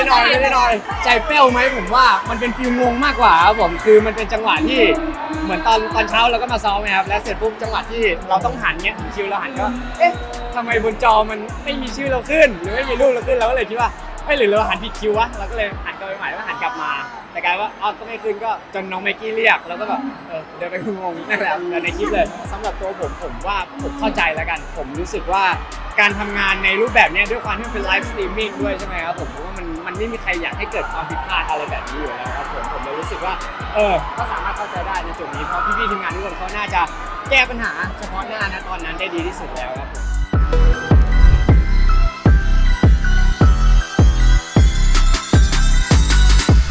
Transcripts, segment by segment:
ไม่ได้นอนไม่ได้นอนใจเป้วไหมผมว่ามันเป็นฟิลงงมากกว่าครับผมคือมันเป็นจังหวะที่เหมือนตอนตอนเช้าเราก็มาซ้อมนะครับแล้วเสร็จปุ๊บจังหวะที่เราต้องหันเนี้ยคิวเราหันก็เอ๊ะทำไมบนจอมันไม่มีชื่อเราขึ้น หรือไม่มีรูปเราขึ้นเราก็เลยคิดว่าไม่หรือเราหันผิดคิววะเราก็เลยหันกลับไปใหม่แล้วหันกลับมา แต่กลายว่าอ้าวก็ไม่ขึ้นก็จนน้องไมค์กี้เรียกแล้วก็แบบเออเดินไปงงนั่นแหละในคลิปเลยสำหรับตัวผมผมว่าผมเข้าใจแล้วกัน ผมรู้สึกว่า การทำงานในรูปแบบเนี้ยด้วยความที่มันเป็นไลฟ์สตรีมมิ่งด้วยใช่ไหมครับผมผมว่ามันมันไม่มีใครอยากให้เกิดความผิดพลาดอะไรแบบนี้อยู่แล้วครับผมผมเลยรู้สึกว่าเออก็สามารถเข้าใจได้ในจุดนี้เพราะพี่ๆทีมงานทุกคนเขาน่าจะแก้ปัญหาเฉพาะหน้านะตอนนั้นได้ดีที่สุดแล้วครับ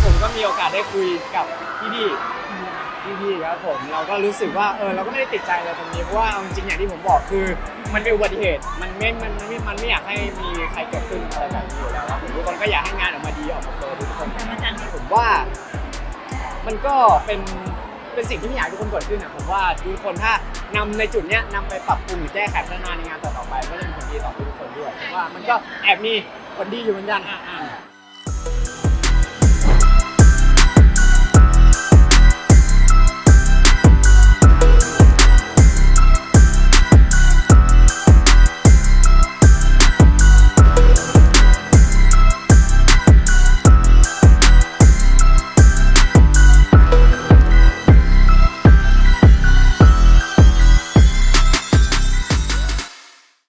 ผมก็มีโอกาสได้คุยกับพี่ๆ พี่ๆครับผม เราก็รู้สึกว่าเออเราก็ไม่ได้ติดใจอะไรตรงนี้เพราะว่าเอาจริงๆอย่างที่ผมบอกคือ มันเป็นอุบัติเหตุมันไม่มันมันไม่มันไม่อยากให้มีใครเกิดขึ้นอะไรแบบนี้อยู่แล้วครับผมทุกคนก็อยากให้งานออกมาดีออกมาเฟอร์ทุกคนผมว่า มันก็เป็นเป็นสิ่งที่ไม่อยากให้ทุกคนเกิดขึ้นอะผมว่าทุกคนถ้านำในจุดเนี้ยนำไปปรับปรุงหรือแก้ไขพัฒนาในงานต่อๆไปก็จะเป็นผลดีต่อทุกคนด้วยผมว่ามันก็แอบมีผลดีอยู่เหมือนกัน